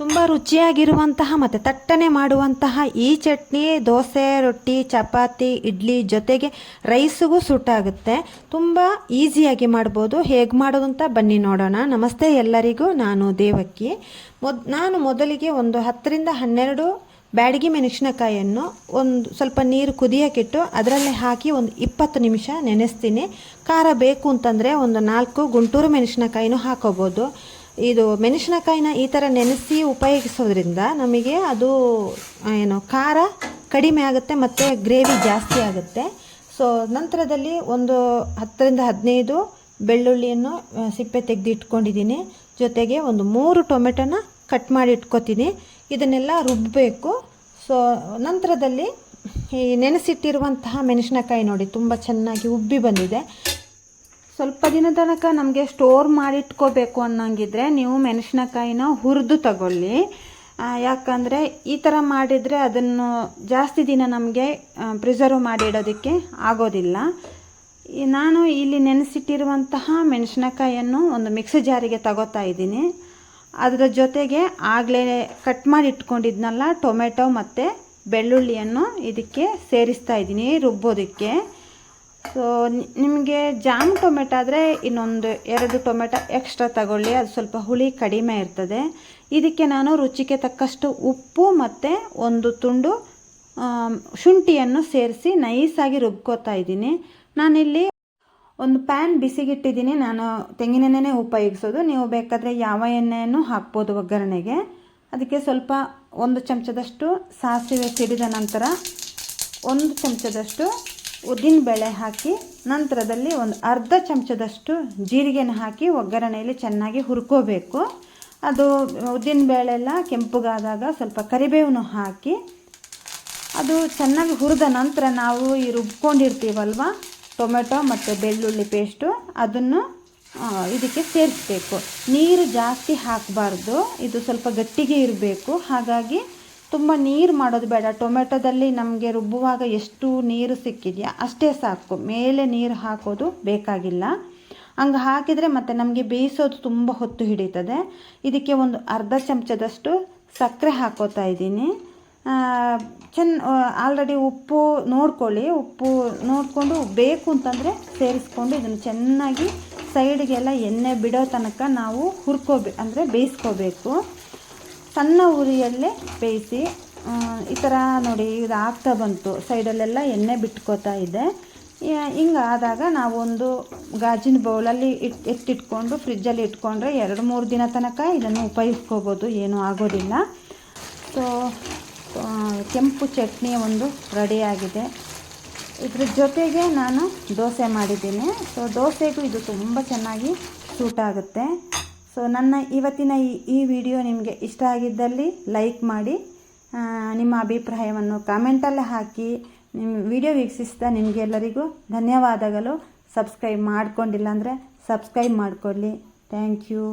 ತುಂಬ ರುಚಿಯಾಗಿರುವಂತಹ ಮತ್ತು ತಟ್ಟನೆ ಮಾಡುವಂತಹ ಈ ಚಟ್ನಿ, ದೋಸೆ, ರೊಟ್ಟಿ, ಚಪಾತಿ, ಇಡ್ಲಿ ಜೊತೆಗೆ ರೈಸಿಗೂ ಸೂಟಾಗುತ್ತೆ ತುಂಬ ಈಸಿಯಾಗಿ ಮಾಡ್ಬೋದು. ಹೇಗೆ ಮಾಡೋದು ಅಂತ ಬನ್ನಿ ನೋಡೋಣ. ನಮಸ್ತೆ ಎಲ್ಲರಿಗೂ. ನಾನು ದೇವಕ್ಕಿ. ಮೊದ್, ನಾನು ಮೊದಲಿಗೆ ಒಂದು ಹತ್ತರಿಂದ ಹನ್ನೆರಡು ಬ್ಯಾಡಗಿ ಮೆಣಸಿನಕಾಯಿಯನ್ನು ಒಂದು ಸ್ವಲ್ಪ ನೀರು ಕುದಿಯೋಕ್ಕಿಟ್ಟು ಅದರಲ್ಲೇ ಹಾಕಿ ಒಂದು ಇಪ್ಪತ್ತು ನಿಮಿಷ ನೆನೆಸ್ತೀನಿ. ಖಾರ ಬೇಕು ಅಂತಂದರೆ ಒಂದು ನಾಲ್ಕು ಗುಂಟೂರು ಮೆಣಸಿನಕಾಯಿನೂ ಹಾಕೋಬೋದು. ಇದು ಮೆಣಸಿನಕಾಯಿನ ಈ ಥರ ನೆನೆಸಿ ಉಪಯೋಗಿಸೋದ್ರಿಂದ ನಮಗೆ ಅದು ಏನು, ಖಾರ ಕಡಿಮೆ ಆಗುತ್ತೆ ಮತ್ತು ಗ್ರೇವಿ ಜಾಸ್ತಿ ಆಗುತ್ತೆ. ಸೊ ನಂತರದಲ್ಲಿ ಒಂದು ಹತ್ತರಿಂದ ಹದಿನೈದು ಬೆಳ್ಳುಳ್ಳಿಯನ್ನು ಸಿಪ್ಪೆ ತೆಗೆದು ಇಟ್ಕೊಂಡಿದ್ದೀನಿ. ಜೊತೆಗೆ ಒಂದು ಮೂರು ಟೊಮೆಟೊನ ಕಟ್ ಮಾಡಿ ಇಟ್ಕೊತೀನಿ. ಇದನ್ನೆಲ್ಲ ರುಬ್ಬಬೇಕು ಸೊ ನಂತರದಲ್ಲಿ ಈ ನೆನೆಸಿಟ್ಟಿರುವಂತಹ ಮೆಣಸಿನಕಾಯಿ ನೋಡಿ, ತುಂಬ ಚೆನ್ನಾಗಿ ಉಬ್ಬಿ ಬಂದಿದೆ. ಸ್ವಲ್ಪ ದಿನ ತನಕ ನಮಗೆ ಸ್ಟೋರ್ ಮಾಡಿಟ್ಕೋಬೇಕು ಅನ್ನಂಗಿದ್ರೆ ನೀವು ಮೆಣಸಿನಕಾಯಿನ ಹುರಿದು ತಗೊಳ್ಳಿ. ಯಾಕಂದರೆ ಈ ಥರ ಮಾಡಿದರೆ ಅದನ್ನು ಜಾಸ್ತಿ ದಿನ ನಮಗೆ ಪ್ರಿಸರ್ವ್ ಮಾಡಿ ಇಡೋದಕ್ಕೆ ಆಗೋದಿಲ್ಲ. ನಾನು ಇಲ್ಲಿ ನೆನೆಸಿಟ್ಟಿರುವಂತಹ ಮೆಣಸಿನಕಾಯಿಯನ್ನು ಒಂದು ಮಿಕ್ಸಿ ಜಾರಿಗೆ ತಗೋತಾ ಇದ್ದೀನಿ. ಅದರ ಜೊತೆಗೆ ಆಗಲೇ ಕಟ್ ಮಾಡಿ ಇಟ್ಕೊಂಡಿದ್ನಲ್ಲ, ಟೊಮೆಟೊ ಮತ್ತು ಬೆಳ್ಳುಳ್ಳಿಯನ್ನು ಇದಕ್ಕೆ ಸೇರಿಸ್ತಾ ಇದ್ದೀನಿ, ರುಬ್ಬೋದಕ್ಕೆ. ಸೊ ನಿಮಗೆ ಜಾಮ್ ಟೊಮೆಟೊ ಆದರೆ ಇನ್ನೊಂದು ಎರಡು ಟೊಮೆಟೊ ಎಕ್ಸ್ಟ್ರಾ ತಗೊಳ್ಳಿ. ಅದು ಸ್ವಲ್ಪ ಹುಳಿ ಕಡಿಮೆ ಇರ್ತದೆ. ಇದಕ್ಕೆ ನಾನು ರುಚಿಗೆ ತಕ್ಕಷ್ಟು ಉಪ್ಪು ಮತ್ತು ಒಂದು ತುಂಡು ಶುಂಠಿಯನ್ನು ಸೇರಿಸಿ ನೈಸಾಗಿ ರುಬ್ಕೋತಾ ಇದ್ದೀನಿ. ನಾನಿಲ್ಲಿ ಒಂದು ಪ್ಯಾನ್ ಬಿಸಿಗಿಟ್ಟಿದ್ದೀನಿ. ನಾನು ತೆಂಗಿನೆಣ್ಣೆನೇ ಉಪಯೋಗಿಸೋದು. ನೀವು ಬೇಕಾದರೆ ಯಾವ ಎಣ್ಣೆಯನ್ನು ಹಾಕ್ಬೋದು ಒಗ್ಗರಣೆಗೆ. ಅದಕ್ಕೆ ಸ್ವಲ್ಪ ಒಂದು ಚಮಚದಷ್ಟು ಸಾಸಿವೆ ಸಿಡಿದ ನಂತರ ಒಂದು ಚಮಚದಷ್ಟು ಉದ್ದಿನಬೇಳೆ ಹಾಕಿ ನಂತರದಲ್ಲಿ ಒಂದು ಅರ್ಧ ಚಮಚದಷ್ಟು ಜೀರಿಗೆನ ಹಾಕಿ ಒಗ್ಗರಣೆಯಲ್ಲಿ ಚೆನ್ನಾಗಿ ಹುರ್ಕೋಬೇಕು. ಅದು ಉದ್ದಿನಬೇಳೆ ಎಲ್ಲ ಕೆಂಪುಗಾದಾಗ ಸ್ವಲ್ಪ ಕರಿಬೇವನ್ನು ಹಾಕಿ ಅದು ಚೆನ್ನಾಗಿ ಹುರಿದ ನಂತರ ನಾವು ಈ ರುಬ್ಕೊಂಡಿರ್ತೀವಲ್ವ? ಟೊಮೆಟೊ ಮತ್ತು ಬೆಳ್ಳುಳ್ಳಿ ಪೇಸ್ಟು ಅದನ್ನು ಇದಕ್ಕೆ ಸೇರಿಸ್ಬೇಕು. ನೀರು ಜಾಸ್ತಿ ಹಾಕಬಾರ್ದು. ಇದು ಸ್ವಲ್ಪ ಗಟ್ಟಿಗೆ ಇರಬೇಕು. ಹಾಗಾಗಿ ತುಂಬ ನೀರು ಮಾಡೋದು ಬೇಡ. ಟೊಮೆಟೊದಲ್ಲಿ ನಮಗೆ ರುಬ್ಬುವಾಗ ಎಷ್ಟು ನೀರು ಸಿಕ್ಕಿದೆಯಾ? ಅಷ್ಟೇ ಸಾಕು. ಮೇಲೆ ನೀರು ಹಾಕೋದು ಬೇಕಾಗಿಲ್ಲ. ಹಂಗೆ ಹಾಕಿದರೆ ಮತ್ತು ನಮಗೆ ಬೇಯಿಸೋದು ತುಂಬ ಹೊತ್ತು ಹಿಡಿತದೆ. ಇದಕ್ಕೆ ಒಂದು ಅರ್ಧ ಚಮಚದಷ್ಟು ಸಕ್ಕರೆ ಹಾಕೋತಾ ಇದ್ದೀನಿ. ಚೆನ್ನ ಆಲ್ರೆಡಿ ಉಪ್ಪು ನೋಡ್ಕೊಳ್ಳಿ. ಉಪ್ಪು ನೋಡಿಕೊಂಡು ಬೇಕು ಅಂತಂದರೆ ಸೇರಿಸ್ಕೊಂಡು ಇದನ್ನು ಚೆನ್ನಾಗಿ ಸೈಡ್ಗೆಲ್ಲ ಎಣ್ಣೆ ಬಿಡೋ ತನಕ ನಾವು ಹುರ್ಕೋಬೇ, ಅಂದರೆ ಬೇಯಿಸ್ಕೋಬೇಕು. ಸಣ್ಣ ಉರಿಯಲ್ಲೇ ಬೇಯಿಸಿ ಈ ಥರ ನೋಡಿ ಇದು ಆಗ್ತಾ ಬಂತು. ಸೈಡಲ್ಲೆಲ್ಲ ಎಣ್ಣೆ ಬಿಟ್ಕೋತಾ ಇದೆ. ಹಿಂಗಾದಾಗ ನಾವೊಂದು ಗಾಜಿನ ಬೌಲಲ್ಲಿ ಇಟ್, ಎತ್ತಿಟ್ಕೊಂಡು ಫ್ರಿಜ್ಜಲ್ಲಿ ಇಟ್ಕೊಂಡ್ರೆ ಎರಡು ಮೂರು ದಿನ ತನಕ ಇದನ್ನು ಉಪಯೋಗಿಸ್ಕೋಬೋದು. ಏನೂ ಆಗೋದಿಲ್ಲ. ಸೊ ಕೆಂಪು ಚಟ್ನಿ ಒಂದು ರೆಡಿಯಾಗಿದೆ ಇದ್ರ ಜೊತೆಗೆ ನಾನು ದೋಸೆ ಮಾಡಿದ್ದೀನಿ. ಸೊ ದೋಸೆಗೂ ಇದು ತುಂಬ ಚೆನ್ನಾಗಿ ಸೂಟ್ ಆಗುತ್ತೆ. ಸೊ ನನ್ನ ಇವತ್ತಿನ ಈ ವಿಡಿಯೋ ನಿಮಗೆ ಇಷ್ಟ ಆಗಿದ್ದಲ್ಲಿ ಲೈಕ್ ಮಾಡಿ ನಿಮ್ಮ ಅಭಿಪ್ರಾಯವನ್ನು ಕಾಮೆಂಟಲ್ಲಿ ಹಾಕಿ ನಿಮ್ಮ ವಿಡಿಯೋ ವೀಕ್ಷಿಸಿದ ನಿಮಗೆಲ್ಲರಿಗೂ ಧನ್ಯವಾದಗಳು. ಸಬ್ಸ್ಕ್ರೈಬ್ ಮಾಡ್ಕೊಂಡಿಲ್ಲ ಅಂದರೆ ಸಬ್ಸ್ಕ್ರೈಬ್ ಮಾಡಿಕೊಳ್ಳಿ. Thank you